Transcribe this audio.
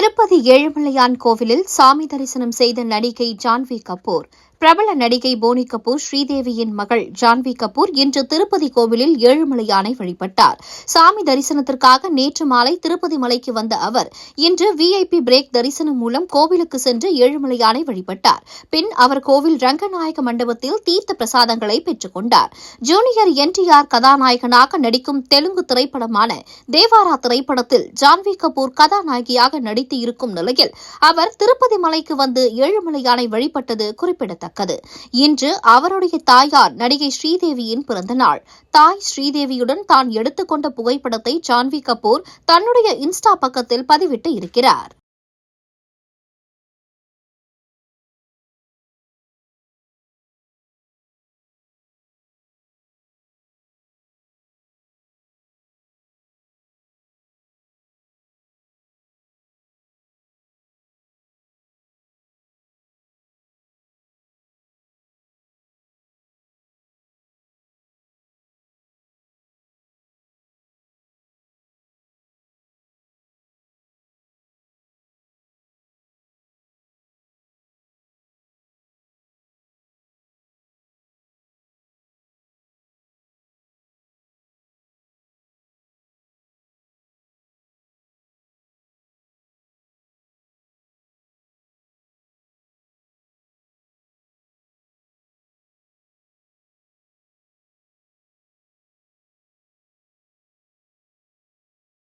திருப்பதி ஏழுமலையான் கோவிலில் சாமி தரிசனம் செய்த நடிகை ஜான்வி கபூர். பிரபல நடிகை போனி கபூர் ஸ்ரீதேவியின் மகள் ஜான்வி கபூர் இன்று திருப்பதி கோவிலில் ஏழுமலையானை வழிபட்டார். சாமி தரிசனத்திற்காக நேற்று மாலை திருப்பதி மலைக்கு வந்த அவர் இன்று விஐபி பிரேக் தரிசனம் மூலம் கோவிலுக்கு சென்று ஏழுமலையானை வழிபட்டார். பின் அவர் கோவில் ரங்கநாயக மண்டபத்தில் தீர்த்த பிரசாதங்களை பெற்றுக் கொண்டார். ஜூனியர் என்டிஆர் கதாநாயகனாக நடிக்கும் தெலுங்கு திரைப்படமான தேவாரா திரைப்படத்தில் ஜான்வி கபூர் கதாநாயகியாக நடித்து இருக்கும் நிலையில் அவர் திருப்பதி மலைக்கு வந்து ஏழுமலையானை வழிபட்டது குறிப்பிடத்தக்கது. இன்று அவருடைய தாயார் நடிகை ஸ்ரீதேவியின் பிறந்த நாள் தாய் ஸ்ரீதேவியுடன் தான் எடுத்துக்கொண்ட புகைப்படத்தை ஜான்வி கபூர் தன்னுடைய இன்ஸ்டா பக்கத்தில் பதிவிட்டு இருக்கிறார்.